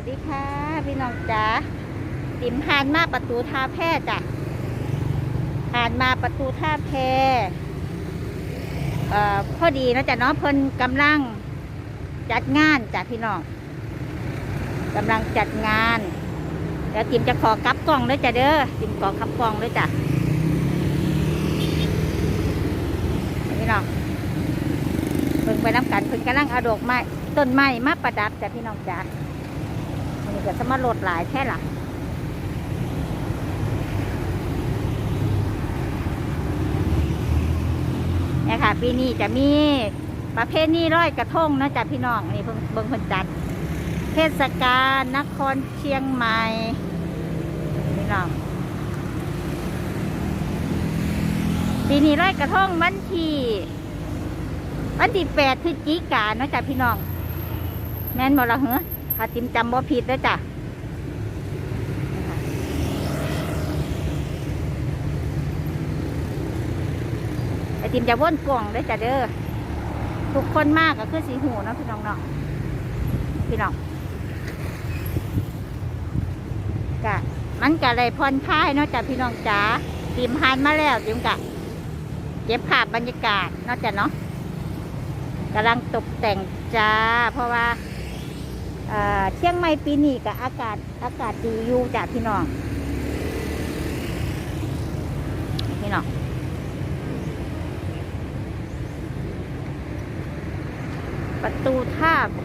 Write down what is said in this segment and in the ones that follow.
วัสดีค่ะ พี่น้องจ๋าติมผ่านมาประตูท่าแพจ้ะผ่านมาประตูท่าแพเอ่อพอดีนะจ๊ะเนาะเพิ่นกำลังจัดงานจ้ะพี่น้องกำลังจัดงานเดี๋ยวติมจะขอกลับกล้องด้วยจ้ะเด้อติมขอขับกล้องด้วยจ้ะพี่น้องเพิ่งไปน้ำกันเพิ่งกำลังเอาดอกไม้ต้นไม้มาประดับจ้ะพี่น้องจ๋า อันก็จะมาโหลดหลายแค่ละเนี่ยค่ะ ปีนี้จะมีประเภทนี้ร้อยกระทงนะจ๊ะพี่น้องนี่เพิ่งเบิ่งเพิ่นจัด เทศกาลนครเชียงใหม่พี่น้องปีนี้ร้อยกระทงวันที่วันที่แปดพฤศจิกายนนาะจ๊ะพี่น้อง แม่นบ่ละเหรอ ถ้าติมจำบ่ผิดแล้จ้ะไอติมจะว่นกล่องเลยจ้ะเด้อทุกคนมากก็คือสีหูเนาะพี่น้องเนาะพี่น้องกะมันกะเลยพรคลายเนาะจ้ะพี่น้องจ๋าติมผ่านมาแล้วติมกะเก็บภาพบรรยากาศเนาะจ้ะเนาะกำลังตกแต่งจ้า เพราะว่า เอ่อเชียงใหม่ปีนี้กับอากาศอากาศดีอยู่จากพี่น้องพี่น้องประตูท่าแพ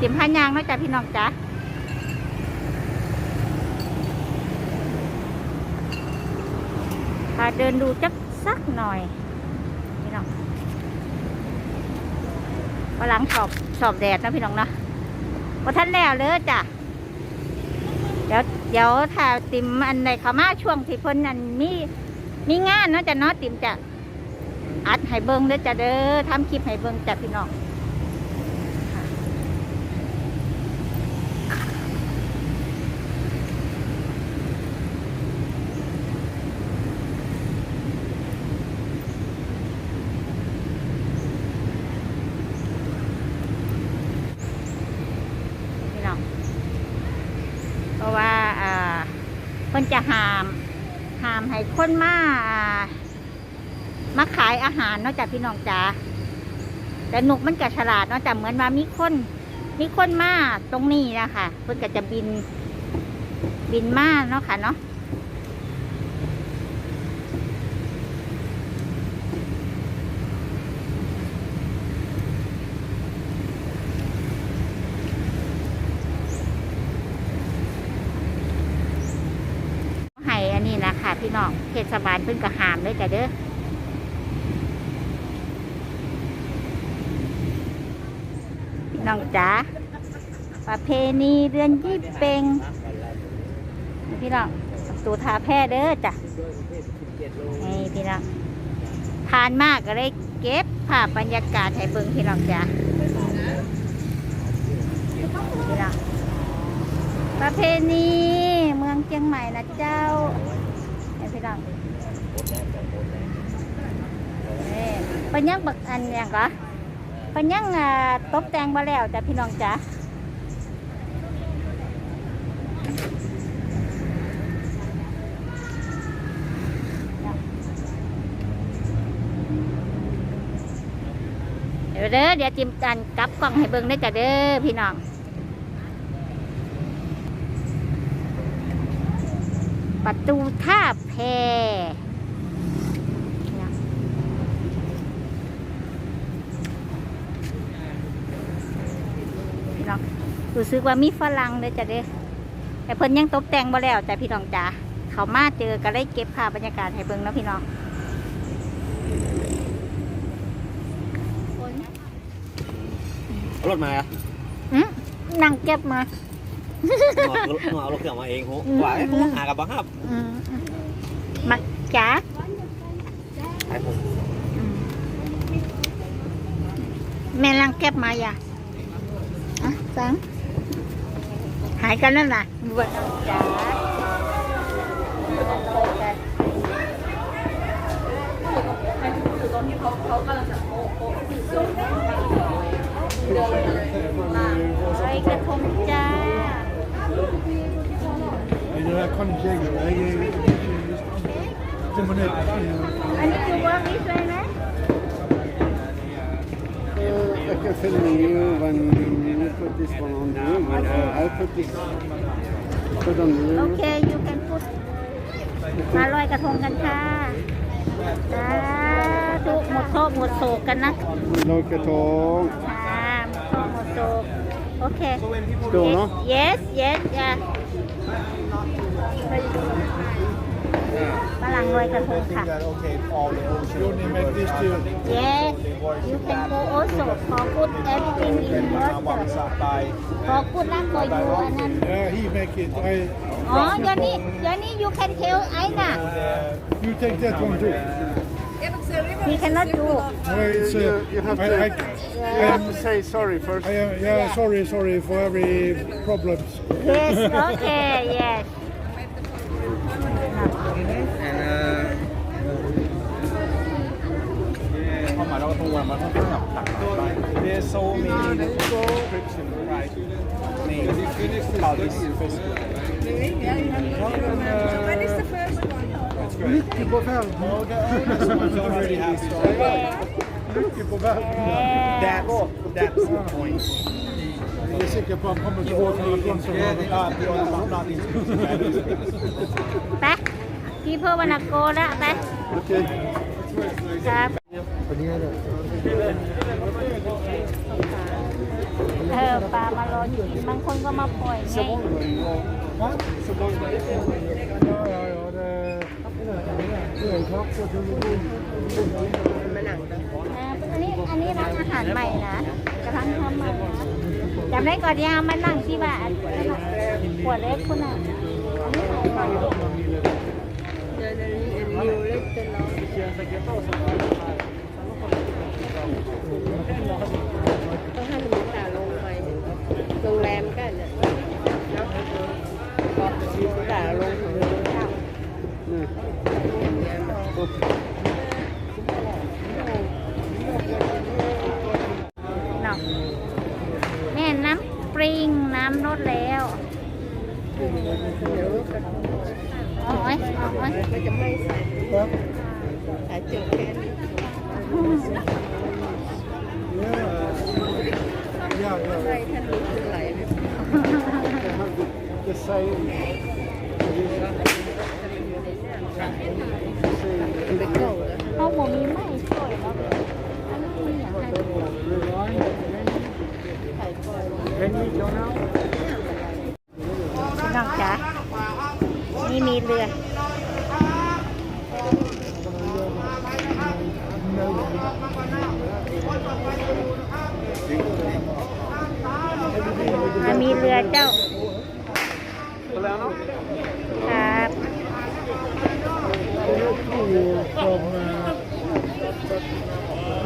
เตรียมผ้ายางเนาะจ้ะพี่น้องจ้ะพาเดินดูจักสักหน่อย พี่น้องกำลังสอบสอบแดดนะพี่น้องนะพอท่านแล้วเลยจ้ะ เดี๋ยวเดี๋ยวถ้าติมอันใดเขามาช่วงที่พิ่นอันมีมีงานเนาะจ้ะเนาะติมจะอัดให้เบิ้งเด้อจ้ะเด้อทำคลิปให้เบิ้งจ้ะพี่น้อง เพราะว่าอ่าเพิ่นจะห้ามห้ามให้คนมามาขายอาหารเนอกจากพี่น้องจ๋าแต่นกมันก็ฉลาดเนาะแต่เหมือนว่ามีคนมีคนมาตรงนี้นะคะเพิ่นก็จะบินบินมาเนาะค่ะเนาะให้อันนี้นะคะ พี่น้องเทศบาลเพิ่นก็หามเลยจ้ะเด้อพี่น้องจ๋าประเพณีเดือนยี่เปงพี่น้องตูทาแพร่เด้อจ้ะนี่พี่น้องทานมากก็เลยเก็บภาพบรรยากาศให้เบิ่งพี่น้องจ๋าพี่น้องประเพณีเมืองเชียงใหม่นะเจ้า พี่น้องนี่ปัญญังบักอันอย่างก็ปัญญังอ่าตบแต่งมาแล้วจ้ะพี่น้องจ๋าเดี๋ยวเด้อเดี๋ยวจิมกันกลับกล้องให้เบิ่งได้อจ้ะเด้อพี่น้อง ประตูท่าแพพี่น้องรู้สึกว่ามีฝรั่งเลยจ้ะเด้อแต่เพิ่นยังตกแต่งบ่แล้วแต่พี่น้องจ๋าเขามาเจอก็ได้เก็บภาพบรรยากาศให้เบิ่งเนาะพี่น้องเอารถมาอะอืมนั่งเก็บมา หนูเอาเอารถเครื่องมาเองโหอืมหวกหากับบ้าครับอืมมักจ๋าไอ้ผมอืมแม่ลังแก็บมาอย่าอะสังหายกันนั่นน่ะบวชน้องจ๋าลอยกระทงจ้า Et de la crème diègre, là, il y a- c'est mon aide. อันนี้คือว่ามิสเลยไหม Uh, I can film you when you put this one on the room. and, uh, I'll put this put on the โอ room. เค you can put มาลอยกระทงกันค่ะสาธุหมดโศกหมดโศกกันนะ Like a tall. ค่ะหมดโศกหมดโศกโอเค Go, no? yes yes yeah ฝรั่งลอยกระทงค่ะ You only make this deal. yes you can go also for put everything in water for put นั่น for you อันนั้น Yeah, he make it. I, อ๋อเดี๋ยวนี้เดี๋ยวนี้ you can tell ไอ้น่ะ you take that one too. he cannot do Uh, it's, uh, You, you have I, to. I, You have to say sorry first. I am, yeah, sorry, sorry for every problems. yes okay yes เข้ามาแล้วก็ตัวมันค่อนข้างแบบหนักหน่อย There's so many description right นี่ about this festival Mycket på fälten. already have Mycket på fälten. that that's the point Jag är säker på att han kommer tillbaka med något sånt som har uh, beyond not into ไปพี่เพื่อวันโกแล้วไป Okay. ครับ คนนี้เลยเออปลามารออยู่บางคนก็มาปล่อยไง อ่าอันนี้อันนี้ร้านอาหารใหม่นะกำลังทำใหม่นะจำได้ก่อนยามานั่งที่บ้านขวดเล็กคุณอะอันนี้ใหม่กว่า ลงถึงเก้าเนาะแม่น้ำปริงน้ำลดแล้วเอาไว้เอาไว้ก็จะไม่ใส่ใส่เจอแค่นี้ Ja, ja. ใส่ท่านรู้สึกไหลไหม The same. มันไป เขาบอกมีไม่สวยแล้วอันนี้มันอย่างไรน้องจ๋านี่มีเรือมีเรือเจ้า ครับ From uh,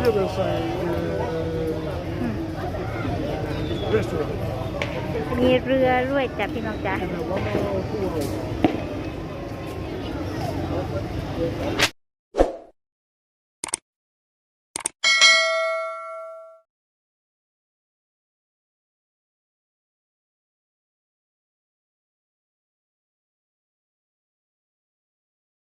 Riverside uh, restaurant. มีเรือด้ วยจ้ะพี่น้องจ้ะ